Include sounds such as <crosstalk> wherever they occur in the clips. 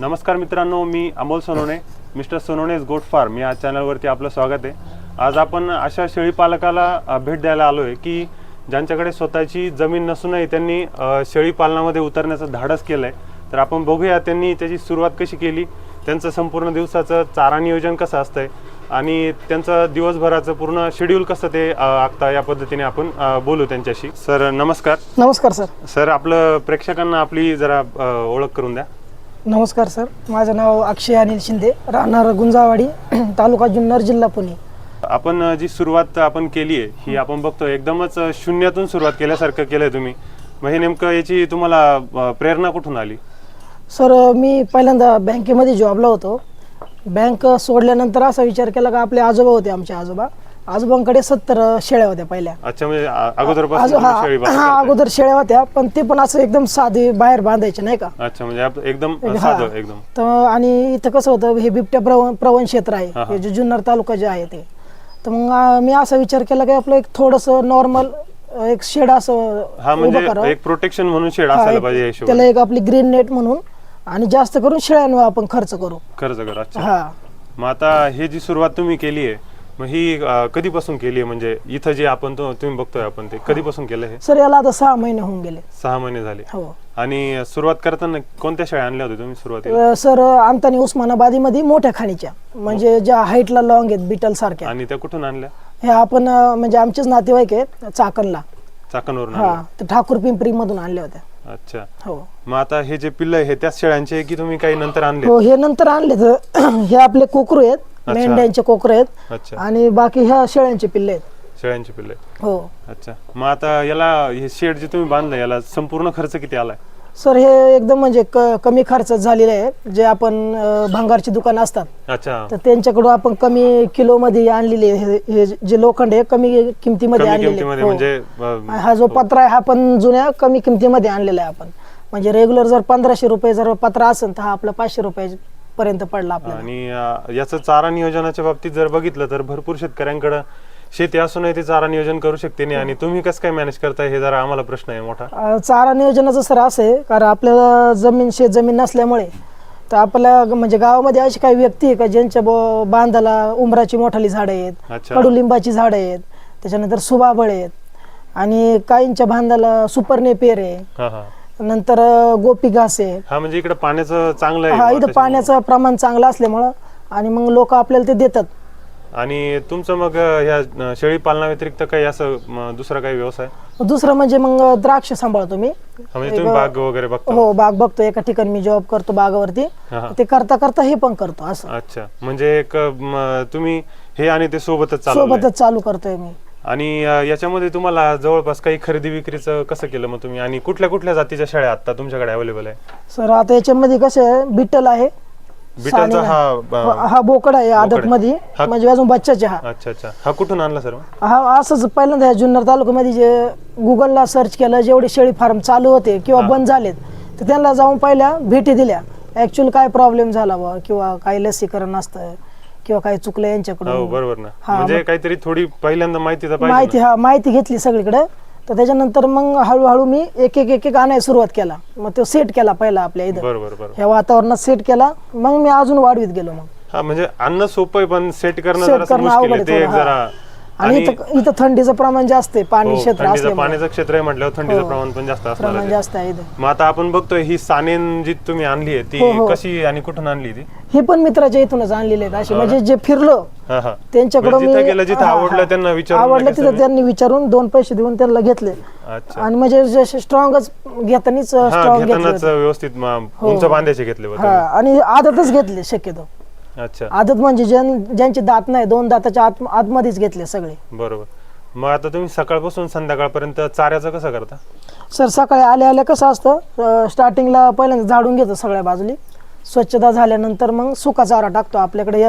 नमस्कार मित्रांनो मी Amol Sonawane mister Sonawane's goat farm या चॅनलवरती आपलं स्वागत आहे. आज आपण अशा शेळी पालकाला भेट द्यायला आलो आहे की ज्यांच्याकडे स्वतःची जमीन नसूनही त्यांनी शेळी पालनामध्ये उतरण्याचं धाडस केलं आहे तर आपण बघूया त्यांनी त्याची सुरुवात कशी केली त्यांचं संपूर्ण दिवसाचं चारा नियोजन कसं असतंय आणि त्यांचं दिवसभराचं पूर्ण शेड्यूल कसं ते आखता या पद्धतीने आपण बोलू त्यांच्याशी. सर नमस्कार. नमस्कार सर. सर आपलं प्रेक्षकांना आपली जरा ओळख करून द्या. नमस्कार सर. माझं नाव अक्षय अनिल शिंदे राहणार गुंजावाडी <clears throat> तालुका जुन्नर जिल्हा पुणे. आपण जी सुरुवात आपण केली आहे ही आपण बघतो एकदमच शून्यातून सुरुवात केल्यासारखं केलंय तुम्ही. मग हे नेमकं याची तुम्हाला प्रेरणा कुठून आली? सर मी पहिल्यांदा बँकेमध्ये जॉबला होतो. बँक सोडल्यानंतर असा विचार केला का आपले आजोबा होते आमचे आजोबा. आजोबांकडे सत्तर शेळ्या होत्या पहिल्या. अच्छा म्हणजे अ- अगोदरपासून आजो- तुम्ही हा हा. अगोदर शेळ्या होत्या पण ते पण असं एकदम साधे बाहेर बांधायचे नाही का? अच्छा म्हणजे आप- एकदम हा. एकदम. तर आणि इथं कसं होतं हे बिबट्या प्रवण प्रवण क्षेत्र आहे. हा, जे जुन्नर तालुका जे आहे ते. तर मग आ, मी असा विचार केला की आपलं एक थोडंसं नॉर्मल एक शेड असं हा उभं म्हणजे करावं. एक प्रोटेक्शन म्हणून शेड हा, असायला एक- पाहिजे या त्याला हिशोबाने एक आपली ग्रीन नेट म्हणून. आणि जास्त करून शेळ्यांवर आपण खर्च करू. खर्च कर अच्छा. हा. मग आता हे जी सुरुवात तुम्ही केली आहे मग ही अ, कधीपासून केली आहे? म्हणजे इथं जे आपण तो तुम्ही बघतोय आपण ते कधीपासून केलं हे? सर याला आता सहा महिने होऊन गेले. सहा महिने झाले. हो. आणि सुरुवात करताना कोणत्या शेळ्या आणल्या होत्या तुम्ही सुरुवातीला? अ, सर आमतानी उस्मानाबादीमध्ये मोठ्या खाणीच्या. म्हणजे ज्या हाईटला लॉंग आहेत बिटल सारख्या. आणि त्या कुठून आणल्या? हे आपण अ, म्हणजे आमचेच नातेवाईक आहेत चाकणला. चाकणवरून हा आणल्या. तर ठाकूर पिंपरी मधून आणल्या होत्या. अच्छा. हो. मग आता हे जे पिल्ल आहे हे त्याच शेळ्यांचे आहे की तुम्ही काही नंतर आणले? हो हे नंतर आणले तर <clears throat> हे आपले कोकरू आहेत. मेंढ्यांचे कोकरू आहेत. अच्छा. आणि बाकी ह्या शेळ्यांचे पिल्ले आहेत. शेळ्यांचे पिल्ल. हो. अच्छा. मग आता याला हे शेड जे तुम्ही बांधलं याला संपूर्ण खर्च किती आलाय? सर हे एकदम म्हणजे क- कमी खर्चात झालेले आहे. जे आपण अ, भंगारची दुकानं असतात. अच्छा. तर त्यांच्याकडून आपण कमी किलो मध्ये आणलेले हे हे जे लोखंड आहे कमी किमतीमध्ये कमी आणलेले किमतीमध्ये हो. म्हणजे अं, हा जो पत्रा आहे हा पण जुन्या कमी किमतीमध्ये आणलेला आहे आपण. म्हणजे रेग्युलर जर पंधराशे रुपये जर पत्रा असेल तर हा आपला पाचशे रुपये पर्यंत पडला आपल्याला. आणि अं, याचं चारा नियोजनाच्या बाबतीत जर बघितलं तर भरपूर शेतकऱ्यांकडे शेती असूनही ते चारा नियोजन करू शकते नाही. आणि तुम्ही कसं काय मॅनेज करताय हे जरा आम्हाला प्रश्न आहे मोठा. अ, चारा नियोजनाचं सर असं आहे कारण आपल्याला जमीन शेत जमीन नसल्यामुळे तर आपल्या ग- म्हणजे गावामध्ये अशी काही व्यक्ती आहे का ज्यांच्या ब- बांधाला उमराची मोठाली झाडं आहेत अच्छा. कडुलिंबाची झाडं आहेत त्याच्यानंतर सुबाबळ आहेत आणि काहींच्या बांधाला सुपर नेपेर आहे. हा हा. नंतर गोपी घास. आहे हा म्हणजे इकडे पाण्याचं चांगलं आहे हा इथं. पाण्याचं प्रमाण चांगलं असल्यामुळं आणि मग लोक आपल्याला ते देतात. आणि तुमचं मग अं, ह्या अं, शेळी पालना व्यतिरिक्त काही असं म, दुसरा काही व्यवसाय? दुसरं म्हणजे मग द्राक्ष सांभाळतो मी. म्हणजे तुम्ही बाग वगैरे बघता? हो बाग बघतो. एका ठिकाणी मी जॉब करतो बागावरती. हा, हा. ते करता करता हे पण करतो असं. अच्छा. म्हणजे एक म, तुम्ही हे आणि ते सोबतच चालवलंय. सोबतच चालू करतोय मी. आणि अं, याच्यामध्ये तुम्हाला जवळपास काही खरेदी विक्रीचं कसं केलं मग तुम्ही? आणि कुठल्या कुठल्या जातीच्या शेळ्या आता तुमच्याकडे अवेलेबल आहे? सर आता याच्यामध्ये कसं आहे बिट्टल आहे. बिटलचा. हा बोकड आहे आदत मध्ये हा- म्हणजे अजून बच्चाचे हा. अच्छा अच्छा. हा कुठून आणला सर हा असंच पहिल्यांदा ह्या जुन्नर तालुक्यामध्ये जे गुगलला सर्च केलं जेवढे शेळी फार्म चालू होते किंवा. बंद झालेत तर त्यांना जाऊन पहिल्या भेटी दिल्या. ऍक्च्युअल काय प्रॉब्लेम झाला बा किंवा काही लसीकरण असतं. किंवा काही चुकलं हो यांच्याकडून बरोबर ना. हा, म्हणजे काहीतरी थोडी पहिल्यांदा माहिती तर माहिती पाहिजे. हा माहिती घेतली सगळीकडे. तर त्याच्यानंतर मग हळूहळू मी एक एक एक एक आणायला सुरुवात केला. मग तो सेट केला पहिला आपल्या इथं. बरोबर बरोबर. ह्या वातावरणात सेट केला. मग मी अजून वाढवीत गेलो मग. हा म्हणजे अन्न सोपं आहे पण सेट करणं सेट जरा करणं मुश्किल अवघड आहे आहे. ते एक थोडं, हा. जरा आणि इथं इथं थंडीचं प्रमाण जास्त आहे पाणी हो, क्षेत्र थंडीचं असल्यामुळे पाण्याचं क्षेत्र आहे म्हटल्यावर थंडीचं हो. प्रमाण पण जास्त असणार प्रमाण आहे जास्त आहे इथं मग आता आपण बघतोय ही सानेन जी तुम्ही आणली आहे ती हो. कशी आणि कुठून आणली ती हे पण मित्राच्या इथूनच आणलेले आहेत असे? म्हणजे जे फिरलो हा हा त्यांच्याकडून म्हणजे मी जिथं गेलं जिथं हा, हा. आवडलं त्यांना विचारून आवडलं लगेच तिथं तुम्ही- त्यांनी विचारून दोन पैसे देऊन त्यांना घेतले अच्छा आणि म्हणजे जसे स्ट्रॉंगच घेतानीच हा स्ट्रॉंग घेतानाच व्यवस्थित म-. उंच बांधायचे घेतले बा हा आणि आदतच घेतले शक्यतो. अच्छा. आदत म्हणजे ज्यां- ज्यांचे दात नाही दोन दाताच्या आत आतमध्येच घेतले सगळे. बरोबर. मग आता तुम्ही सकाळपासून संध्याकाळपर्यंत चाऱ्याचं कसं करता? सर सकाळी आल्या आल्या कसं असतं? स्टार्टिंगला पहिल्यांदा झाडून घेतो सगळ्या बाजूली. स्वच्छता झाल्यानंतर मग सुका चारा टाकतो. आपल्याकडे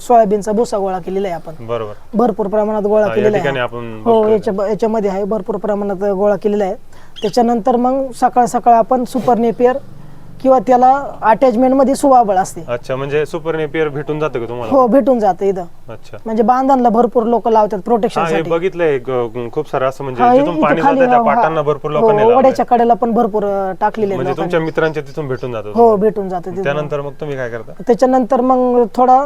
सोयाबीनचा भुसा गोळा केलेला आहे आपण. बरोबर. भरपूर प्रमाणात गोळा या केलेला ठिकाणी आहे आपण हो. याच्या याच्यामध्ये आहे. भरपूर प्रमाणात गोळा केलेला आहे. त्याच्यानंतर मग सकाळ सकाळ आपण सुपर नेपियर किंवा त्याला अटॅचमेंटमध्ये सुवाबळ असते. अच्छा म्हणजे सुपर नेपियर भेटून जातं का तुम्हाला? हो भेटून जातं इथं. अच्छा. म्हणजे बांधणला भरपूर लोक लावतात प्रोटेक्शन हा हे बघितलंय ग- खूप सारं असं हा, म्हणजे जिथून इथं पाणी खाली जातं त्या हा, पाटांना भरपूर हो, लोकांनी लावलंय. वड्याच्या कडेला पण भरपूर अं, टाकलेले आहेत म्हणजे लोकांनी. तुमच्या मित्रांच्या तिथून भेटून जातं हो भेटून जातं तिथं. त्यानंतर मग तुम्ही काय करता? त्याच्यानंतर मग थोडा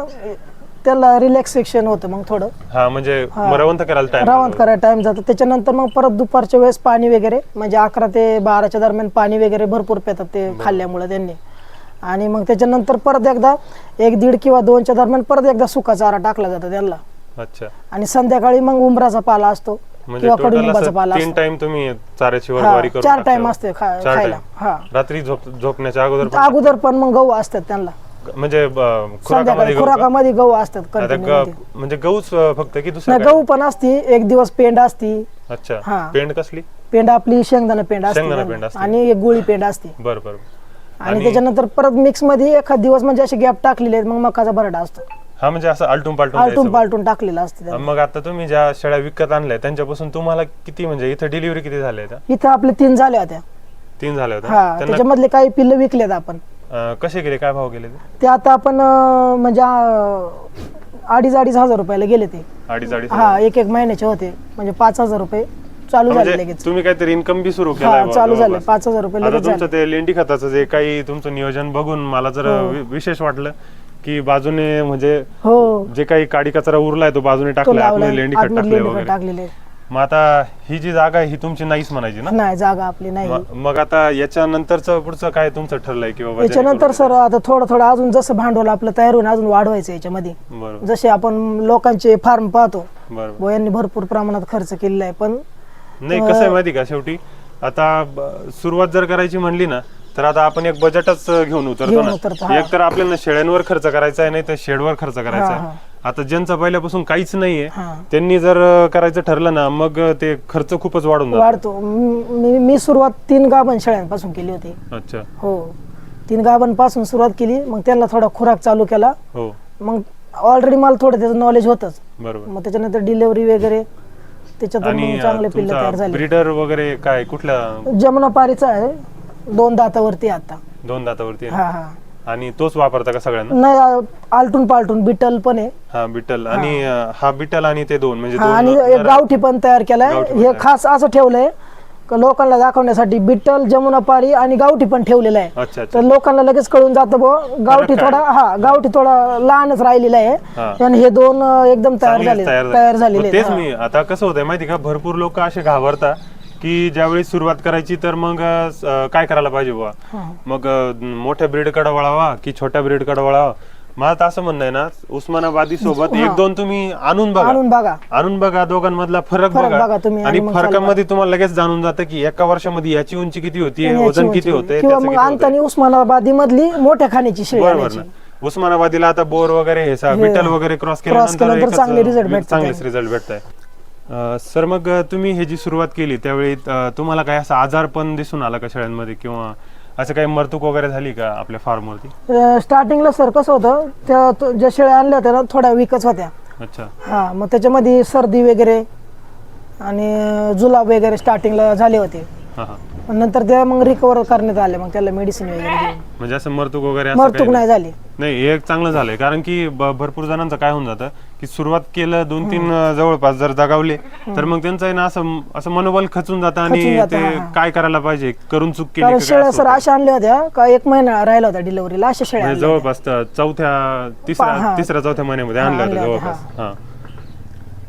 त्याला रिलॅक्सेशन होतं मग थोडं. हा म्हणजे रवंत करायला टाइम रावण करायला टाइम जातो. त्याच्यानंतर मग परत दुपारच्या वेळेस पाणी वगैरे म्हणजे अकरा ते बाराच्या दरम्यान पाणी वगैरे भरपूर पितात ते खाल्ल्यामुळे त्यांनी. आणि मग त्याच्यानंतर परत एकदा एक दीड किंवा दोनच्या दरम्यान परत एकदा सुका चारा टाकला जातो त्यांना. अच्छा. आणि संध्याकाळी मग उंबराचा पाला असतो म्हणजे किंवा टोटल कडुलिंबाचा पाला तीन असतो. टाइम तुम्ही चाऱ्याची हा, वरवारी करून चार टाइम. असते खा- चार खायला. time. हा. रात्री झोप झोपण्याच्या अगोदर पण अगोदर पण मग गहू असतात त्यांना. म्हणजे खुराकामध्ये संध्याकाळी गहू का? खुराकामध्ये गहू असतात म्हणजे गहूच फक्त की दुसरं नाही काय? गहू पण असती एक दिवस पेंड असती अच्छा हा. पेंड कसली पेंड आपली शेंगदाणा पेंड असते शेंगदाणा त्यांना. पेंड असते. आणि एक गोळी पेंड असते बर बर आणि त्याच्यानंतर परत मिक्समध्ये एखाद दिवस म्हणजे असे गॅप टाकलेले आहेत मग मकाचा भरडा असतो हा म्हणजे असं आलटून पालटून आलटून द्यायचं. पालटून टाकलेला असते त्याला. मग आता तुम्ही ज्या शेळ्या विकत आणल्या त्यांच्यापासून तुम्हाला किती म्हणजे इथं डिलिव्हरी किती झाल्या इथं आपले तीन झाल्या होत्या तीन झाल्या होत्या हा त्यांना त्याच्यामधले काही पिल्ल विकलेत आपण अं, कसे गेले? काय भाव गेले ते? ते आता आपण अं, म्हणजे अं, अडीच अडीच हजार रुपयाला गेले ते. अडीच अडीच हा एक एक महिन्याचे होते. म्हणजे पाच हजार रुपये चालू झाले म्हणजे लगेच. तुम्ही काहीतरी इन्कम बी सुरू हा बुवा चालू झाले. पाच हजार रुपये आता लगेच झाले. तुमचं ते लेंडी खताचं जे काही तुमचं नियोजन बघून मला जर हो. वि- विशेष वाटलं की बाजूने म्हणजे हो. जे काही काडी कचरा उरलाय तो बाजूने तो टाकलाय लावलाय. आतमध्ये लेंडी खत आतमध्ये टाकले लेंडी खत वगैरे. टाकलेले. मग आता ही जी जागा आहे ही तुमची नाहीच म्हणायची ना? नाही जागा आपली नाही. म- मग आता याच्या नंतरचं पुढचं काय तुमचं ठरलंय की बाबा याच्यानंतर सर आता थोडं थोडं अजून जसं भांडवल आपलं तयार होऊन अजून वाढवायचं याच्यामध्ये. बरोबर. जसे आपण लोकांचे फार्म पाहतो बरोबर. यांनी भरपूर प्रमाणात खर्च केलेला आहे पण नाही कसं आहे माहिती का शेवटी? आता ब- सुरुवात जर करायची म्हणली ना तर आता आपण एक बजेटच घेऊन उतरतो घेऊन उतरतो, ना हा. एक तर आपल्याला शेळ्यांवर खर्च करायचा आहे नाही तर शेडवर खर्च करायचा हा, आहे आता ज्यांचं पहिल्यापासून काहीच नाहीये हा. त्यांनी जर करायचं ठरलं ना मग ते खर्च खूपच वाढून जातो. वाढतो. म- मी मी सुरुवात तीन गाभण शेळ्यांपासून केली होती. अच्छा. हो. तीन गाभांपासून सुरुवात केली मग त्यांना थोडा खुराक चालू केला. हो. मग ऑलरेडी मला थोडं त्याचं नॉलेज होतंच. बरोबर. मग त्याच्यानंतर डिलेवरी वगैरे त्याच्यातून आणि मग चांगले अं, पिल्ल तयार तुमचा झाले. ब्रीडर वगैरे काय कुठल्या जमुनापारीचा आहे. दोन दातावरती आहे आता. दोन दातावरती आहे? हा हा. आणि तोच वापरता का सगळ्यांना? नाही आ- आलटून पालटून बिटल पण आहे. हा बिटल. आणि अं, हा बिटल आणि ते दोन म्हणजे हा दोन आणि एक नर- गावठी पण तयार केलाय. गावठी पण हे तयार. खास असं ठेवलंय का लोकांना दाखवण्यासाठी बिट्टल जमुनापारी आणि गावठी पण ठेवलेलं आहे. अच्छा अच्छा. तर लोकांना लगेच कळून जातं बुवा गावठी काय? थोडा हा गावठी थोडा लहानच राहिलेला आहे. आणि हे दोन अं, एकदम तयार चांगलेच झाले. तयार मग झालेले तेच आहेत. मी आता कसं होतंय माहिती का? भरपूर लोक असे घाबरता की ज्यावेळी सुरुवात करायची तर मग अं, काय करायला पाहिजे बुवा? हा. मग अं, मोठ्या ब्रीडकडे वळावा की छोट्या ब्रीडकडे वळावा? मला तर असं म्हणणं आहे ना उस्मानाबादी सोबत एक दोन तुम्ही आणून बघा. आणून बघा. आणून बघा दोघांमधला फरक फरक बघा. बघा तुम्ही आणि आणि मग फरकामध्ये तुम्हाला लगेच जाणून जातं की एका वर्षामध्ये याची उंची किती होती वजन किती उंची. होते किंवा मग आणतानी उस्मानाबादी मधली मोठ्या खाण्याची शेळी बरोबर आणायची. ना. उस्मानाबादीला आता बोर वगैरे हे सा- बिटल वगैरे क्रॉस क्रॉस केल्यानंतर केल्यानंतर एकच, चांगले अं, result भेटतात चांगलेच. रिझल्ट भेटत आहे सर मग तुम्ही हे जी सुरुवात केली त्यावेळी तुम्हाला काय असं आजार पण दिसून आला का शेळ्यांमध्ये किंवा असं काही मरतूक वगैरे झाली का आपल्या फार्मवरती? स्टार्टिंगला सर कसं होतं त्या ज्या शेळ्या आणल्या होत्या ना थोड्या विकच होत्या. अच्छा. हा मग त्याच्यामध्ये सर्दी वगैरे आणि जुलाब वगैरे स्टार्टिंगला झाले होते. नंतर त्या मग रिकवर करण्यात आले मग त्याला मेडिसिन वगैरे म्हणजे असं मरतूक वगैरे मरतूक नाही झाली. नाही हे एक चांगलं झालंय कारण की भरपूर जणांचं काय होऊन जातं की सुरुवात केलं दोन तीन अं, जवळपास जर जगावले तर मग त्यांचं आहे ना असं असं मनोबल खचून जातं खचून आणि जातं, ते हा, हा. काय करायला पाहिजे करून चूक केली कारण का काय शेळ्या असं सर होतं. अशा आणल्या होत्या का एक महिना राहिला होता डिलिव्हरीला अशा शेळ्या म्हणजे आणल्या होत्या. जवळपास चौथ्या तिसऱ्या हा. तिसऱ्या चौथ्या महिन्यामध्ये हा, आणलं होतं आणल्या होत्या, जवळपास हा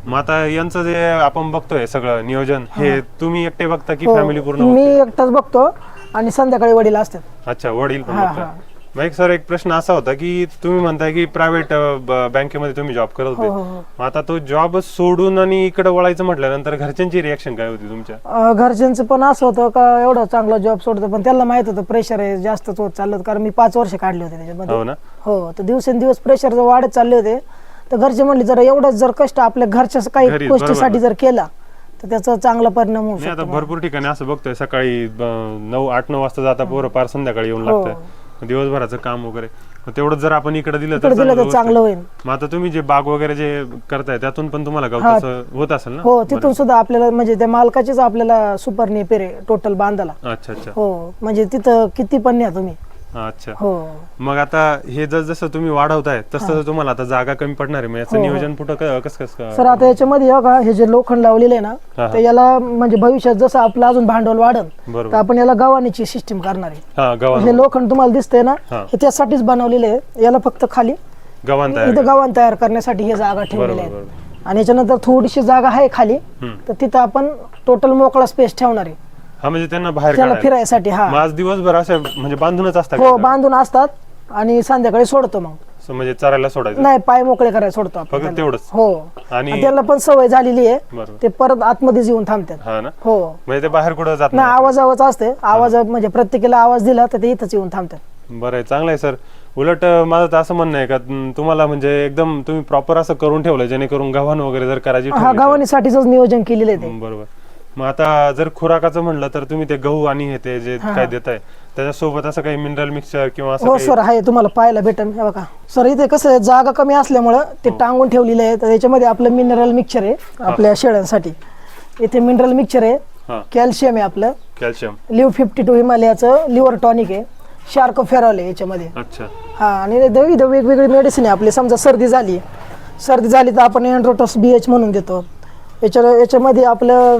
मग आता यांचं जे आपण बघतोय सगळं नियोजन हे तुम्ही एकटे बघता की हो, फॅमिली पूर्ण मी बघते? एकटाच बघतो आणि संध्याकाळी वडील असतात अच्छा वडील पण हा, बघतात हा. मग एक सर एक प्रश्न असा होता की तुम्ही म्हणताय की प्रायव्हेट बँकेमध्ये तुम्ही जॉब करत हो, हो, होते हो. मग आता तो जॉब सोडून आणि इकडे वळायचं म्हटल्यानंतर घरच्यांची रिॲक्शन काय होती तुमच्या अं, घरच्यांचं पण असं होतं का एवढा चांगला जॉब सोडतो पण त्याला माहीत होतं प्रेशर आहे जास्तच होत चाललं होतं. कारण मी पाच वर्ष काढले होते त्याच्यामध्ये हो ना हो तर दिवसेंदिवस प्रेशर जर वाढत चालले होते तर घरचे म्हणले जर एवढंच जर कष्ट आपल्या घरच्या काही गोष्टीसाठी. जर केला तर त्याचा चांगला परिणाम होऊ नाही आता शकतो भरपूर ठिकाणी असं बघतोय सकाळी ब- नऊ आठ नऊ वाजता जाता पोरं पार संध्याकाळी येऊन हो. लागतं दिवसभराचं काम वगैरे. मग तेवढं जर आपण इकडे दिलं इकडे दिलं तर चांगलं. होईल. मग आता तुम्ही जे बाग वगैरे जे करताय त्यातून पण तुम्हाला गवताचं होत असेल ना? हो तिथून सुद्धा आपल्याला म्हणजे त्या मालकाचीच आपल्याला सुपर नेपेर आहे टोटल बांधाला अच्छा अच्छा. हो म्हणजे तिथं किती पण न्या तुम्ही. अच्छा. हो. मग आता हे जर जसं तुम्ही वाढवताय तसं तसं तुम्हाला आता जागा कमी पडणार आहे. मग याचं हो, हो. नियोजन क- कसं कसं सर आता याच्यामध्ये हे बघा हे जे लोखंड लावलेले आहे हा, ना हा. तर याला म्हणजे भविष्यात जसं आपलं अजून भांडवल वाढन तर बरोबर आपण याला गव्हाणीची सिस्टीम करणार आहे. हा गव्हाण लोखंड तुम्हाला दिसतंय ना हा. हे त्यासाठीच बनवलेले आहे. याला फक्त खाली गव्हाण तयार इथं करा. गव्हाण तयार करण्यासाठी हे जागा ठेवलेली बरोबर आहे बरोबर. आणि याच्यानंतर थोडीशी जागा आहे खाली हम्म. तर तिथं आपण टोटल मोकळा स्पेस ठेवणार आहे. हा म्हणजे त्यांना बाहेर त्याला काढायला. फिरायसाठी हा. मग आज दिवसभर असं म्हणजे बांधूनच असतात हो का? बांधून असतात आणि संध्याकाळी सोडतो मग. असं म्हणजे चरायला सोडायचं? नाही पाय मोकळे करायला सोडतो आपण फक्त त्यांना. तेवढंच? हो. आणि आणि त्यांना पण सवय झालेली आहे. बरोबर. ते परत आतमध्ये येऊन थांबतात. हा ना? हो. म्हणजे ते बाहेर कुठं जात नाही नाही. आवाज आवाज असते आवाज म्हणजे प्रत्येकाला आवाज दिला तर ते इथंच येऊन थांबतात. बरं आहे चांगलं आहे सर. उलट अं, माझं तर असं म्हणणं आहे का तुम- तुम्हाला म्हणजे एकदम तुम्ही प्रॉपर असं करून ठेवलं जेणेकरून गव्हाण वगैरे जर करायची हा तर- गावानीसाठीच नियोजन केलेलं आहे ते. बरोबर. मग आता जर खुराकाचं म्हणलं तर तुम्ही ते गहू आणि हे ते जे. काय देताय त्याच्यासोबत असं काही मिनरल मिक्सचर किंवा असं हो काही सर आहे तुम्हाला पाहायला भेटेल. हे बघा. सर इथे कसं आहे, जागा कमी असल्यामुळं ते हो. टांगून ठेवलेलं आहे तर याच्यामध्ये आपलं मिनरल मिक्सचर आहे आपल्या शेळ्यांसाठी. इथे मिनरल मिक्सचर आहे. हा. कॅल्शियम आहे आपलं. कॅल्शियम. लिव्ह फिफ्टी टू हिमालयाचं लिव्हर टॉनिक आहे. शार्क फेरॉल आहे याच्यामध्ये. अच्छा. हा आणि दवी वेगवेगळी मेडिसिन आहे आपली. समजा सर्दी झाली. सर्दी झाली तर आपण अँड्रोटस बी एच म्हणून देतो. याच्या याच्यामध्ये आपलं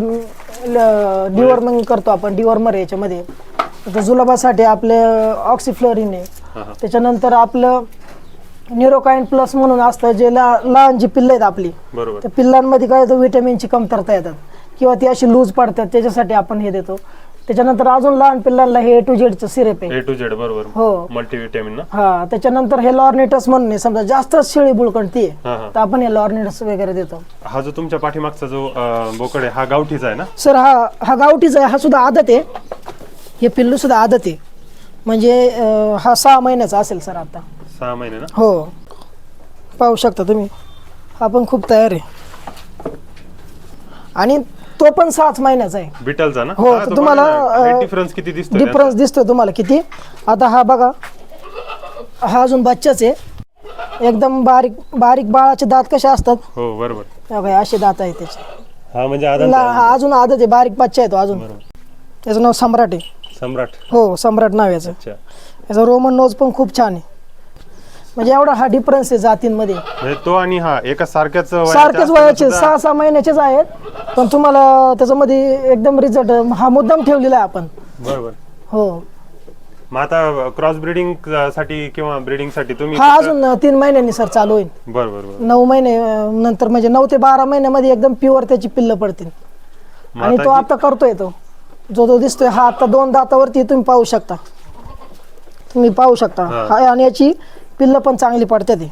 डिवॉर्मिंग करतो आपण डिवॉर्मर याच्यामध्ये. आता जुलाबासाठी आपलं ऑक्सिफ्लोरिन आहे. त्याच्यानंतर आपलं न्युरोकाइन प्लस म्हणून असतं जे लहान जी पिल्लं आहेत आपली त्या पिल्लांमध्ये काय होतं विटॅमिनची कमतरता येतात. किंवा ती अशी लूज पडतात त्याच्यासाठी आपण हे देतो. त्याच्यानंतर अजून लहान पिल्लांना हे ए टू झेडचं सिरेप आहे. ए टू झेड बरोबर. हो. मल्टीव्हिटॅमिन ना? हा त्याच्यानंतर हे लॉर्नेटस म्हणून आहे समजा जास्त शेळी बुळकणती आहे हा हा. तर आपण हे लॉर्नेटस वगैरे देतो. हा जो तुमच्या पाठीमागचा जो अं, बोकड आहे हा गावठीचा आहे ना? सर हा हा गावठीचा आहे हा सुद्धा आदत आहे. हे पिल्लू सुद्धा आदत आहे. म्हणजे अं, हा सहा महिन्याचा असेल सर आता. सहा महिने ना? हो. पाहू शकता तुम्ही. हा पण खूप तयार आहे. आणि तो पण सहाच महिन्याचा आहे. बिटलचा ना? हो, तर तुम्हाला, डिफरन्स किती दिसतो डिफरन्स दिसतोय तुम्हाला किती? आता हा बघा हा अजून बच्चाच आहे. एकदम बारीक बारीक बाळाचे दात कसे असतात? हो बरोबर. हे बघा, असे दात आहेत त्याचे. हा म्हणजे ला-. हा अजून आदत आहे बारीक बच्चा आहे तो अजून. बरोबर. त्याचं नाव सम्राट आहे. सम्राट. हो सम्राट नाव आहे याचं. अच्छा. याचा रोमन नोज पण खूप छान आहे. म्हणजे एवढा हा डिफरन्स आहे जातींमध्ये. म्हणजे तो आणि हा एका सारख्याच वयाचे सारखेच असताना वयाचे सुद्धा- सहा सहा महिन्याचेच आहेत पण तुम्हाला त्याच्यामध्ये एकदम रिझल्ट हा मुद्दाम ठेवलेला आहे आपण. बरोबर. हो. मग आता क्रॉस ब्रिडिंगसाठी किंवा ब्रिडिंगसाठी तुम्ही हा अजून तीन महिन्यांनी सर चालू होईल. बरं बरं बरं नऊ महिने अं, नंतर म्हणजे नऊ ते बारा महिन्यामध्ये एकदम प्युअर त्याची पिल्लं पडतील. मग आणि तो आता करतोय तो. जो तो दिसतोय हा आता दोन दातावरती तुम्ही पाहू शकता. तुम्ही पाहू शकता. हा. हा आणि याची पिल्लं पण चांगली पडते ती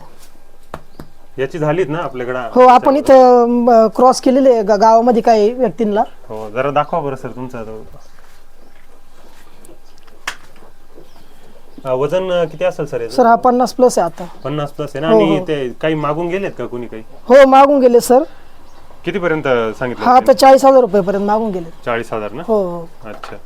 याची झालीत ना आपल्याकडे? हो आपण इथं क्रॉस केलेले आहे गा- गावामध्ये काही व्यक्तींना. हो जरा दाखवा बरं सर तुमचा तो. अं, वजन अं, किती असेल सर याचं? सर हा पन्नास प्लस आहे आता. पन्नास प्लस आहे ना? हो, आणि हो. ते काही मागून गेलेत का कोणी काही? हो मागून गेले सर. किती पर्यंत हा सांगितलं आता चाळीस हजार रुपयेपर्यंत मागून गेले. चाळीस हजार ना? हो हो. अच्छा.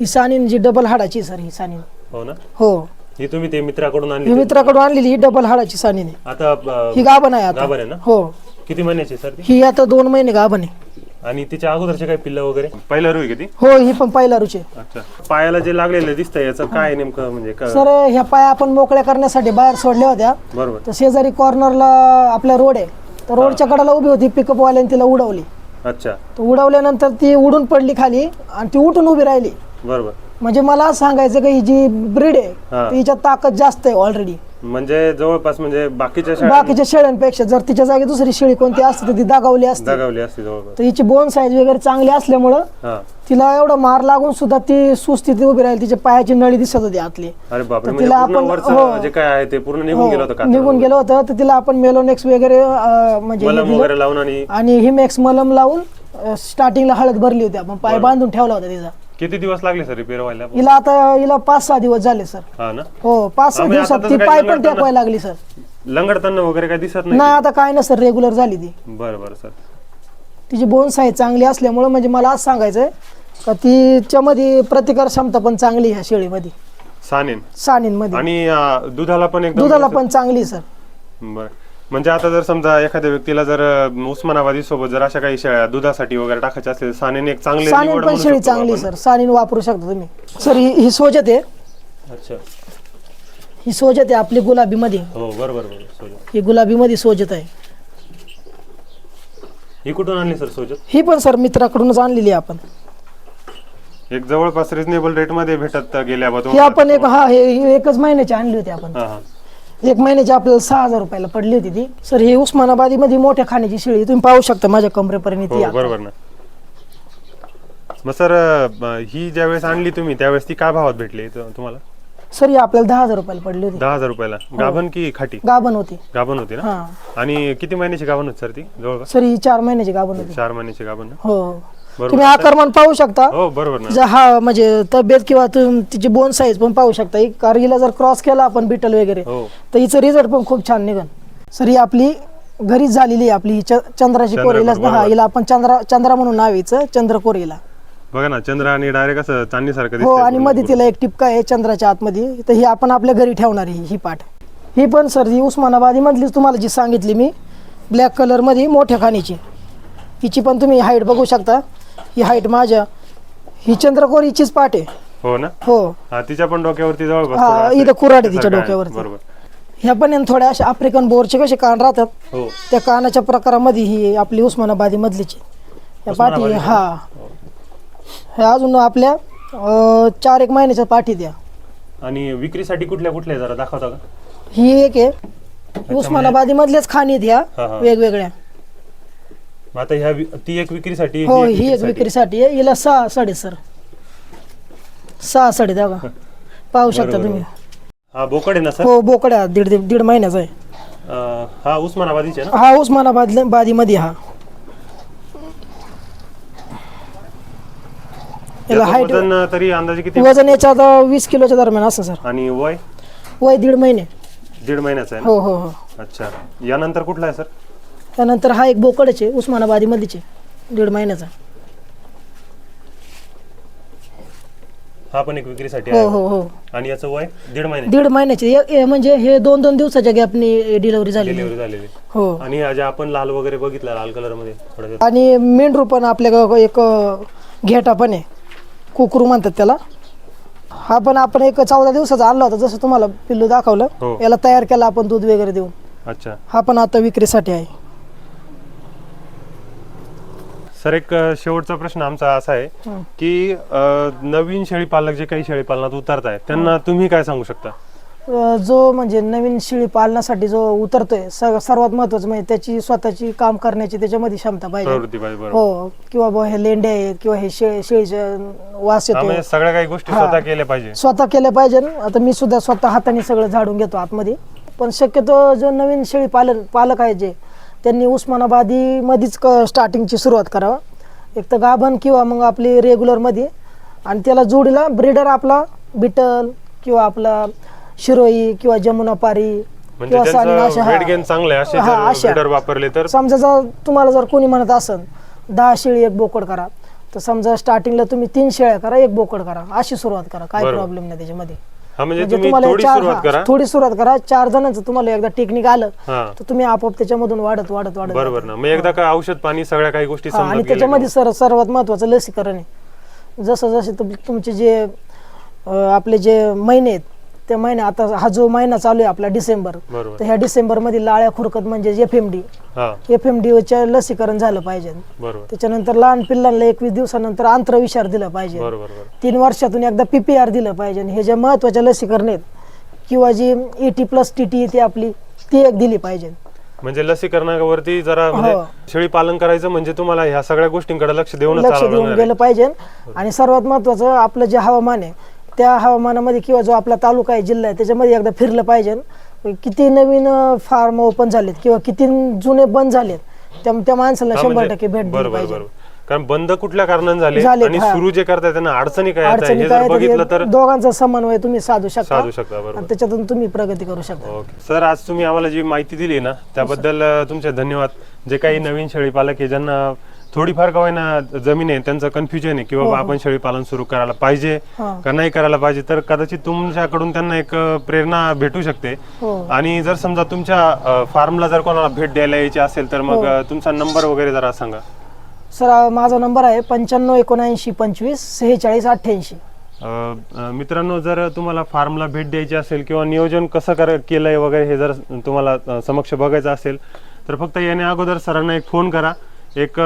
ही सानीन जी डबल हाडाची सर ही सानीन. हो ना? हो. ही तुम्ही ते मित्राकडून ही आणली मित्राकडून आणलेली ही डबल हाडाची आहे आता अं, ही गाभण आहे आता. गाभण आहे ना? हो. किती महिन्याची सर ती? ही आता दोन महिने गाभण आहे. आणि तिच्या अगोदरचे काही पिल्लं वगैरे? पहिला रुई किती हो ही पण पहिला रुचे अच्छा. पायाला जे लागलेलं दिसतंय याचं काय नेमकं म्हणजे का- सर ह्या पाया आपण मोकळ्या करण्यासाठी बाहेर सोडल्या होत्या. बरोबर. तर शेजारी कॉर्नरला आपला रोड आहे. तर रोडच्या कडाला उभी होती पिकअप वाल्याने तिला उडवली. अच्छा. तर उडवल्यानंतर ती उडून पडली खाली आणि ती उठून उभी राहिली. बरोबर. म्हणजे मला सांगायचं की ही जी ब्रीड आहे हा. हिच्यात ताकद जास्त आहे ऑलरेडी म्हणजे जवळपास म्हणजे बाकीच्या शाळा बाकीच्या शेळ्यांपेक्षा जर तिच्या जागी दुसरी शेळी कोणती असते तर ती दागावली असते. दगावली असते जवळपास. तर हिची बोन साईज वगैरे चांगली असल्यामुळं हा. तिला एवढा मार लागून सुद्धा ती सुस्थिती उभी राहिली तिच्या पायाची नळी दिसत होती आतली. अरे बापरे तर म्हणजे तिला पूर्ण आपण- वरचं हो. जे काय आहे ते पूर्ण निघून हो, गेलं होतं निघून. गेलं होतं. तर तिला आपण मेलोनेक्स वगैरे अं, म्हणजे हे मलम दिलं. वगैरे लावून आणि आणि हिमॅक्स मलम लावून स्टार्टिंगला हळद भरली होती आपण पाय बांधून ठेवला होता तिचा. किती दिवस लागले सर रिपेअर व्हायला? हिला आता हिला पाच सहा दिवस झाले सर. हा ना? हो पाच सहा आता दिवसात तसं ती काही पाय पण टेकवायला लागली सर. लंगडताना वगैरे काय दिसत नाही नाही आता काय ना सर. रेग्युलर झाली ती. बरं बरं सर. तिची बोन साईज चांगली असल्यामुळे म्हणजे मला असं सांगायचंय का तिच्यामध्ये प्रतिकार क्षमता पण चांगली आहे ह्या शेळीमध्ये. सानेन. सानींमध्ये आणि अं, दुधाला पण एकदम दुधाला पण चांगली आहे, सर. बरं. म्हणजे आता जर समजा एखाद्या व्यक्तीला जर उस्मानाबादी सोबत जर अशा काही शेळ्या दुधासाठी वगैरे टाकायच्या असतील सानेन एक चांगले सानीन निवड पण म्हणू शेळी शकतो चांगली आपण. सर. सानीन वापरू शकता तुम्ही. सर ही ही सोजत आहे. अच्छा. ही सोजत आहे आपली गुलाबीमध्ये. हो बरोबर बरोबर सोजत. ही गुलाबीमध्ये सोजत आहे. ही कुठून आणली सर सोजत? ही पण सर मित्राकडूनच आणलेली आहे आपण. एक जवळपास रिजनेबल रेटमध्ये भेटत गेल्या बा ही तुम्हाला आपण एक हा हे ही एकच महिन्याची आणली होती आपण. हा हा. एक महिन्याची आपल्याला सहा हजार रुपयाला पडली होती ती. सर ही उस्मानाबादी मध्ये मोठ्या खाण्याची शिळी तुम्ही पाहू शकता माझ्या कमरेपर्यंत ती हो आहे. बरोबर ना. मग सर ही ज्यावेळेस आणली तुम्ही त्यावेळेस ती काय भावात भेटली त- तुम्हाला? सर ही आपल्याला दहा हजार रुपयाला पडली होती. दहा हजार रुपयाला. गाभण की खाटी? गाभण होती. गाभण होती ना? हा. आणि किती महिन्याची गाभण होती सर ती जवळपास? सर ही चार महिन्याची गाभण होती. चार महिन्याची गाभण ना? हो. तुम्ही आकारमान पाहू शकता. हो बरोबर ना. जर हा म्हणजे तब्येत किंवा तुम- तिची बोन साईज पण पाहू शकता. ही कार हिला जर क्रॉस केला आपण बिटल वगैरे हो. तर हिचं रिझल्ट पण खूप छान निघन. सर ही आपली घरीच झालेली आहे आपली ही च- चंद्राची चंद्रकोर, कोर हिला हा. हिला आपण चंद्रा चंद्रा म्हणून नाव आहे हिचं चंद्रकोर हिला बघा ना चंद्र आणि डायरेक्ट असं चांदणी सारखं हो आणि मध्ये तिला एक टिपका आहे चंद्राच्या आतमध्ये. तर ही आपण आपल्या घरी ठेवणार आहे ही पाठ. ही पण सर ही उस्मानाबादी मधलीच तुम्हाला जी सांगितली मी. ब्लॅक कलरमध्ये मोठ्या खाणीची. हिची पण तुम्ही हाईट बघू शकता. ही हाईट माझ्या. ही चंद्रकोर हिचीच पाठ आहे. हो ना? हो. हा तिच्या पण डोक्यावरती जवळपास हा, थोडं असं इथं कुऱ्हाड आहे तिच्या सारखं आहे. डोक्यावरती. बरोबर. ह्या पण आहे ना थोड्या अशा आफ्रिकन बोरचे कसे कान राहतात. हो. त्या कानाच्या प्रकारामध्ये ही आपली उस्मानाबादी मधलीची. या पाठी उस्मानाबादी हा. ह्या अजून आपल्या अं, चार एक महिन्याच्या पाठी द्या. आणि विक्रीसाठी कुठल्या कुठल्या जरा दाखवता का? ही एक आहे. उस्मानाबादी मधल्याच खाणी हा, हा. वेगवेगळ्या. मग आता ह्या वि- ती एक विक्रीसाठी हो ही ही एक विक्रीसाठी. विक्रीसाठी आहे. हिला सहा साडे सर. सहा साडे द्या पाहू शकता बरोबर, तुम्ही हा बोकड आहे ना सर? हो बोकड्या दीड दीड दीड महिन्याचा आहे. अं, हा उस्मानाबादीचे ना? हा उस्मानाबाद बादी मध्ये हा. याला याचं हाईट वजन तरी अंदाजे किती? वजन याच्या आता वीस किलोच्या दरम्यान असं सर. आणि वय? वय दीड महिने. दीड महिन्याचं आहे हो हो हो. अच्छा. यानंतर कुठला आहे सर? त्यानंतर हा एक बोकडच आहे आहे दीड महिन्याचा. हा पण एक विक्रीसाठी हो आहे. हो हो. आणि याचं वय? दीड महिने. दीड महिन्याची. हे- हे म्हणजे हे दोन दोन दिवसाच्या गॅपनी डिलिव्हरी झालेली आहे. डिलिव्हरी झालेली. हो. आणि आपण लाल वगैरे बघितला लाल कलरमध्ये आणि मेंढरू पण आपल्या एक अं, घेटा पण आहे. कुकरू म्हणतात त्याला. हा पण आपण एक चौदा दिवसाचा आणला होता जसं तुम्हाला पिल्लू दाखवलं. हो. याला तयार केला आपण दूध वगैरे देऊन. अच्छा. हा पण आता विक्रीसाठी आहे. सर एक शेवटचा प्रश्न आमचा असा आहे हं. की नवीन शेळी पालक जे काही शेळी पालनात उतरताय त्यांना तुम्ही काय सांगू शकता? जो म्हणजे नवीन शेळी पालनासाठी जो उतरतोय सर्वात महत्वाचं म्हणजे त्याची स्वतःची काम करण्याची त्याच्यामध्ये क्षमता पाहिजे. हो किंवा हे लेंडे आहेत किंवा हे शे शेळीचे वास हा, येतो सगळ्या काही गोष्टी हा. स्वतः केल्या पाहिजे. स्वतः केलं पाहिजे आता मी सुद्धा स्वतः हाताने सगळं झाडून घेतो आतमध्ये. पण शक्यतो जो नवीन शेळी पालन पालक आहे जे त्यांनी उस्मानाबादी मध्येच क स्टार्टिंगची सुरुवात करावं. एक तर गाभण किंवा मग आपली रेग्युलरमध्ये आणि त्याला जोडीला ब्रिडर आपला बिटल किंवा आपला शिरोई किंवा जमुनापारी म्हणजे किंवा त्यांचं अशा, हा. गेन चांगलं आहे असे हा, जर अशा. ब्रीडर वापरले तर? समजा जर तुम्हाला जर कोणी म्हणत असन दहा शेळी एक बोकड करा. तर समजा स्टार्टिंगला तुम्ही तीन शेळ्या करा एक बोकड करा. अशी सुरुवात करा. काय बरोबर. प्रॉब्लेम नाही त्याच्यामध्ये. हा म्हणजे म्हणजे तुम्ही तुम्हाला थोडी चार सुरुवात हा, करा. थोडी सुरुवात करा. चार जणांचं तुम्हाला एकदा टेक्निक आलं हा. तर तुम्ही आपोआप त्याच्यामधून वाढत वाढत वाढत बरोबर ना. मग एकदा काय औषध पाणी सगळ्या काही गोष्टी हा, आणि समजत गेल्या त्याच्यामध्ये सर सर्वात महत्वाचं लसीकरण आहे. जसं जसे तुम- तुमचे जे अं, आपले जे महिने आहेत त्या महिने आता हा जो महिना चालू आहे आपला डिसेंबर. बरोबर. तर ह्या डिसेंबरमध्ये लाळ्या खुरकत म्हणजे एफ एम डी हा. एफ एम च्या लसीकरण झालं पाहिजे. बरोबर. त्याच्यानंतर लहान पिल्लांना एकवीस दिवसानंतर आंतरविषार दिलं पाहिजे. बरोबर बरोबर. तीन वर्षातून एकदा पीपीआर दिलं पाहिजे. आणि हे ज्या महत्त्वाच्या लसीकरण आहेत किंवा जी एटी प्लस टी टी ती आपली ती एक दिली पाहिजे. म्हणजे लसीकरणावरती जरा म्हणजे हो. शेळी पालन करायचं म्हणजे तुम्हाला ह्या सगळ्या गोष्टींकडे लक्ष देऊनच लक्ष देऊन. गेलं पाहिजे. आणि सर्वात महत्वाचं आपलं जे हवामान आहे त्या हवामानामध्ये किंवा जो आपला तालुका आहे जिल्हा आहे त्याच्यामध्ये एकदा फिरलं पाहिजे. किती नवीन फार्म ओपन झालेत किंवा किती जुने बंद झालेत त्या त्या माणसाला शंभर म्हणजे- टक्के भेट दिली बरोबर पाहिजे. बरोबर. कारण बंद कुठल्या कारणाने झाले आणि हा. सुरू जे करताय त्यांना अडचणी काय अडचणी हे काय जर बघितलं तर दोघांचा समन्वय तुम्ही साधू शकता. साधू शकता बरोबर. आणि त्याच्यातून तुम्ही प्रगती करू शकता. ओके. सर आज तुम्ही आम्हाला जी माहिती दिली ना त्याबद्दल अ, तुमचे धन्यवाद. जे काही नवीन शेळी पालक आहे ज्यांना थोडीफार का होईना जमीन आहे त्यांचं कन्फ्युजन आहे की बाबा आपण शेळी पालन सुरू करायला पाहिजे हा. का नाही करायला पाहिजे तर कदाचित तुमच्याकडून त्यांना एक प्रेरणा भेटू शकते. हो. आणि जर समजा तुमच्या फार्मला जर कोणाला भेट द्यायला यायची असेल तर मग हो. तुमचा नंबर वगैरे जरा सांगा. सर माझा नंबर आहे पंच्याण्णव एकोणऐंशी पंचवीस सेहेचाळीस अठ्ठ्याऐंशी. मित्रांनो जर तुम्हाला फार्मला भेट द्यायची असेल किंवा नियोजन कसं कर केलंय वगैरे हे जर तुम्हाला समक्ष बघायचं असेल तर फक्त येण्या अगोदर सरांना एक फोन करा. एक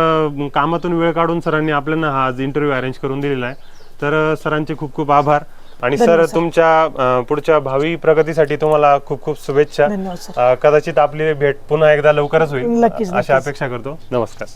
कामातून वेळ काढून सरांनी आपल्याला हा आज इंटरव्ह्यू अरेंज करून दिलेला आहे. तर सरांचे खूप खूप आभार. आणि सर. तुमच्या पुढच्या भावी प्रगतीसाठी तुम्हाला खूप खूप शुभेच्छा. कदाचित आपली भेट पुन्हा एकदा लवकरच होईल. अशा. अपेक्षा करतो. नमस्कार.